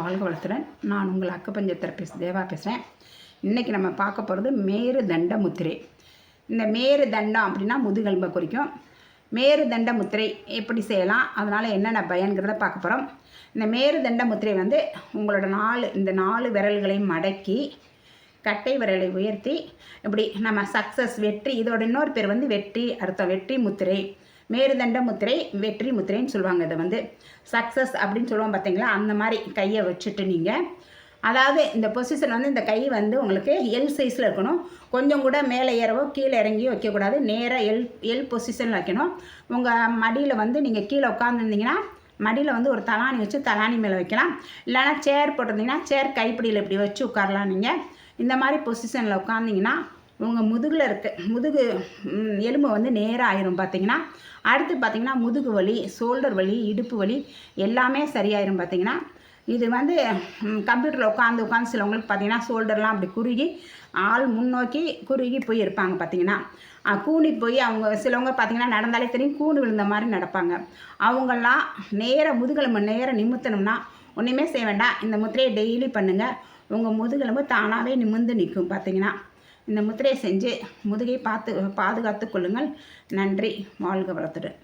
வாழ்க வளத்துடன். நான் உங்கள் அக்கப்பஞ்ச பேச தேவா பேசுகிறேன் இன்றைக்கி நம்ம பார்க்க போகிறது மேரு தண்ட முத்திரை. இந்த மேரு தண்டம் அப்படின்னா முதுகெலும்பை குறிக்கும். மேரு தண்ட முத்திரை எப்படி செய்யலாம்? அதனால் என்னென்ன பயன்கிறத பார்க்க போகிறோம் இந்த மேரு தண்ட முத்திரை வந்து உங்களோட நாலு இந்த நாலு விரல்களையும் மடக்கி கட்டை விரலை உயர்த்தி இப்படி நம்ம சக்ஸஸ் வெற்றி இதோட இன்னொரு பேர் வந்து வெற்றி அர்த்தம் வெற்றி முத்திரை. மேருதண்ட முத்திரை வெற்றி முத்திரைன்னு சொல்லுவாங்க. இதை வந்து சக்ஸஸ் அப்படின்னு சொல்லுவோம் பார்த்தீங்களா? அந்த மாதிரி கையை வச்சுட்டு நீங்கள் அதாவது இந்த பொசிஷன் வந்து இந்த கை வந்து உங்களுக்கு எல் சைஸில் இருக்கணும். கொஞ்சம் கூட மேலே ஏறவோ கீழே இறங்கியோ வைக்கக்கூடாது. நேராக எல் எல் பொசிஷனில் வைக்கணும். உங்கள் மடியில் வந்து நீங்கள் கீழே உட்காந்துருந்தீங்கன்னா மடியில் வந்து ஒரு தலாணி வச்சு தலாணி மேலே வைக்கலாம். இல்லைனா சேர் போட்டிருந்தீங்கன்னா சேர் கைப்பிடியில் இப்படி வச்சு உட்காரலாம் நீங்கள் இந்த மாதிரி பொசிஷனில் உட்காந்திங்கன்னா உங்கள் முதுகில் இருக்க. முதுகு எலும்பு வந்து நேராக ஆயிரும் பார்த்தீங்கன்னா அடுத்து பார்த்தீங்கன்னா முதுகு வலி ஷோல்டர் வலி இடுப்பு வலி எல்லாமே சரியாயிரும் பார்த்தீங்கன்னா இது வந்து கம்ப்யூட்டரில் உட்காந்து உட்காந்து சிலவங்களுக்கு பார்த்தீங்கன்னா ஷோல்டர்லாம் அப்படி குறுகி ஆள் முன்னோக்கி குறுகி போய் இருப்பாங்க பார்த்தீங்கன்னா கூணி கூனி போய் அவங்க சிலவங்க பார்த்தீங்கன்னா நடந்தாலே தெரியும் கூணு விழுந்த மாதிரி நடப்பாங்க. அவங்கெல்லாம் நேராக முதுகெலும்பு நேராக நிமித்தணும்னா ஒன்றுமே செய்ய வேண்டாம். இந்த முத்திரையை டெய்லி பண்ணுங்கள் உங்கள் முதுகெலும்பு தானாகவே நிமிர்ந்து நிற்கும் பார்த்தீங்கன்னா இந்த முத்திரையை செஞ்சு முதுகை பார்த்து பாதுகாத்து கொள்ளுங்கள். நன்றி. வாழ்க வளத்துடன்.